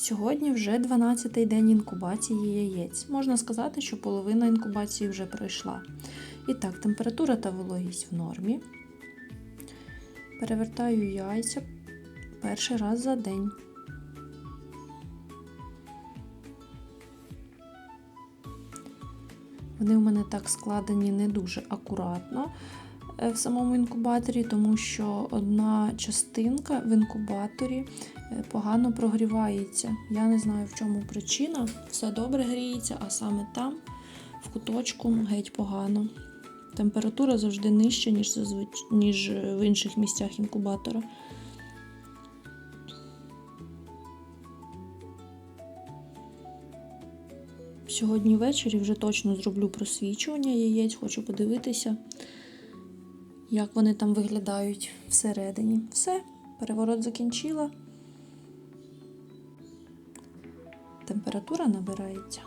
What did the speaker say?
Сьогодні вже 12-й день інкубації яєць. Можна сказати, що половина інкубації вже пройшла. І так, температура та вологість в нормі. Перевертаю яйця перший раз за день. Вони у мене так складені не дуже акуратно в самому інкубаторі, тому що одна частинка в інкубаторі е, погано прогрівається. Я не знаю, в чому причина. Все добре гріється, а саме там, в куточку, геть погано. Температура завжди нижча, ніж, ніж в інших місцях інкубатора. Сьогодні ввечері вже точно зроблю просвічування яєць, хочу подивитися, як вони там виглядають всередині. Все, переворот закінчила. Температура набирається.